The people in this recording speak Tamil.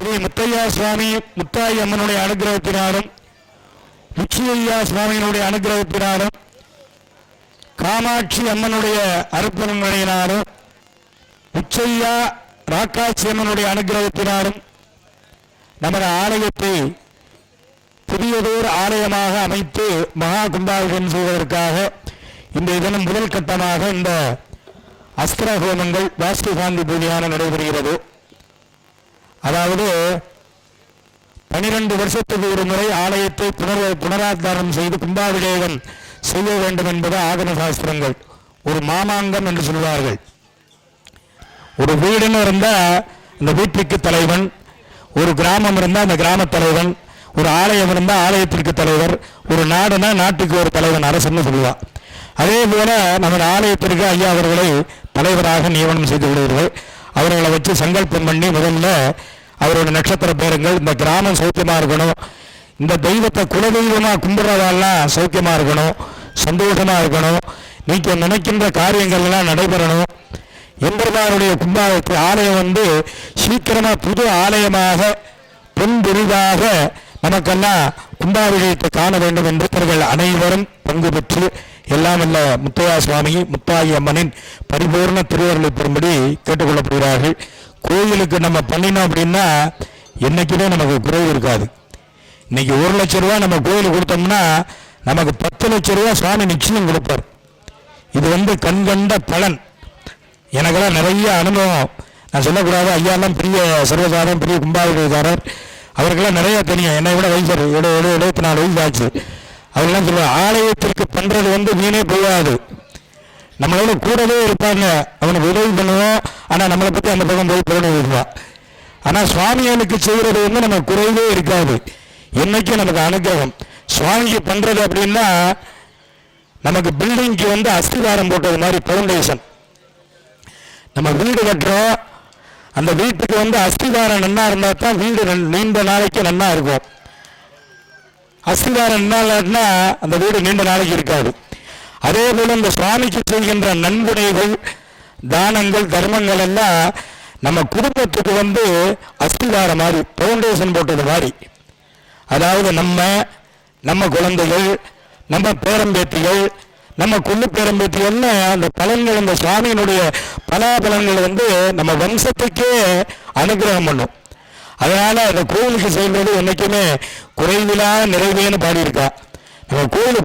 ஸ்ரீ முத்தையா சுவாமி முத்தாய் அம்மனுடைய அனுகிரகத்தினாலும் உச்சியையா சுவாமியினுடைய அனுகிரகத்தினாலும் காமாட்சி அம்மனுடைய அர்ப்பணங்களினாலும் உச்சையா ராக்காட்சி அம்மனுடைய அனுகிரகத்தினாலும் நமது ஆலயத்தை புதியதோர் ஆலயமாக அமைத்து மகா கும்பாபிஷேகம் செய்வதற்காக இந்த இதனும் முதல் கட்டமாக இந்த அஸ்திர ஹோமங்கள் வாஸ்து சாந்தி பூஜையான நடைபெறுகிறது. அதாவது பனிரெண்டு வருஷத்துக்கு ஒரு முறை ஆலயத்தை புனர் புனராதாரம் செய்து கும்பாபிஷேகம் செய்ய வேண்டும் என்பது ஆகம சாஸ்திரங்கள். ஒரு மாமாங்கம் என்று சொல்வார்கள். ஒரு வீடுன்னு இருந்தா அந்த வீட்டுக்கு தலைவன் ஒரு கிராமம் இருந்தால் அந்த கிராம தலைவன் ஒரு ஆலயம் இருந்தால் ஆலயத்திற்கு தலைவர் ஒரு நாடுனா நாட்டுக்கு ஒரு தலைவன் அரசன்னு சொல்லுவான் அதே போல நமது ஆலயத்திற்கு ஐயா அவர்களை தலைவராக நியமனம் செய்து விடுவீர்கள். அவர்களை வச்சு சங்கல்பம் பண்ணி முதல்ல அவரோட நட்சத்திர பேருங்கள் இந்த கிராமம் சௌக்கியமாக இருக்கணும். இந்த தெய்வத்தை குலதெய்வமாக கும்பிட்றதெல்லாம் சௌக்கியமாக இருக்கணும் சந்தோஷமாக இருக்கணும். நீங்க நினைக்கின்ற காரியங்கள் எல்லாம் நடைபெறணும். எம்பெருமானுடைய கும்பாவுக்கு ஆலயம் வந்து சீக்கிரமாக புது ஆலயமாக பொன் விரிவாக நமக்கெல்லாம் கும்பாபிஷேகத்தை காண வேண்டும் என்று அனைவரும் பங்கு பெற்று எல்லாம் அல்ல முத்தையா சுவாமி முத்தாயி அம்மனின் பரிபூர்ண திருவருளை பெறும்படி கேட்டுக்கொள்ளப்படுகிறார்கள். கோயிலுக்கு நம்ம பண்ணினோம் அப்படின்னா என்னைக்குமே நமக்கு குறைவு இருக்காது. இன்னைக்கு ஒரு லட்சம் ரூபா நம்ம கோயிலுக்கு கொடுத்தோம்னா நமக்கு பத்து லட்சம் ரூபாய் சுவாமி நிச்சயம் கொடுப்பார். இது வந்து கண்கண்ட பலன். எனக்கெல்லாம் நிறைய அனுபவம். நான் சொல்லக்கூடாது ஐயாலாம் பெரிய சர்வசாதாரம் பெரிய கும்பாபிஷேகாரர் அவருக்கெல்லாம் நிறைய தெரியும். என்னை விட வயசு ஏழு ஏழு எழுபத்தி நாலு வயசு ஆச்சு. அவரெல்லாம் சொல்லுவாங்க ஆலயத்திற்கு பண்ணுறது வந்து வீணே போகாது. நம்மளோட கூடவே இருப்பாங்க. அவனுக்கு உதவி பண்ணுவோம். ஆனால் நம்மளை பற்றி அந்த பக்கம் போய் போன விடுவான் ஆனால் சுவாமிகளுக்கு செய்கிறது வந்து நம்ம குறைவே இருக்காது. என்னைக்கும் நமக்கு அனுகிரகம். சுவாமிக்கு பண்ணுறது அப்படின்னா நமக்கு பில்டிங்க்கு வந்து அஸ்திவாரம் போட்டது மாதிரி ஃபவுண்டேஷன் நம்ம வீடு கட்டுறோம். அந்த வீட்டுக்கு வந்து அஸ்திவாரம் நன்னா இருந்தால் தான் வீடு நன்- நீண்ட நாளைக்கு நன்னா இருக்கும். அஸ்திவாரம் என்னன்னா அந்த வீடு நீண்ட நாளைக்கு இருக்காது. அதே போல இந்த சுவாமிக்கு செய்கின்ற நன்கொடைகள் தானங்கள் தர்மங்கள் எல்லாம் நம்ம குடும்பத்துக்கு வந்து அஸ்திவாரம் மாதிரி ஃபவுண்டேஷன் போட்டது மாதிரி. அதாவது நம்ம நம்ம குழந்தைகள் நம்ம பேரம்பேத்திகள் நம்ம கொள்ளு பேரம்பேத்திகள்னு அந்த பலன்கள் அந்த சுவாமியினுடைய பலாபலன்கள் வந்து நம்ம வம்சத்துக்கே அனுகிரகம் பண்ணும். அதனால அந்த கோவிலுக்கு செய்யும்போது என்றைக்குமே குறைவிலா நிறைவேன்னு பாடியிருக்கா. நம்ம கோயில்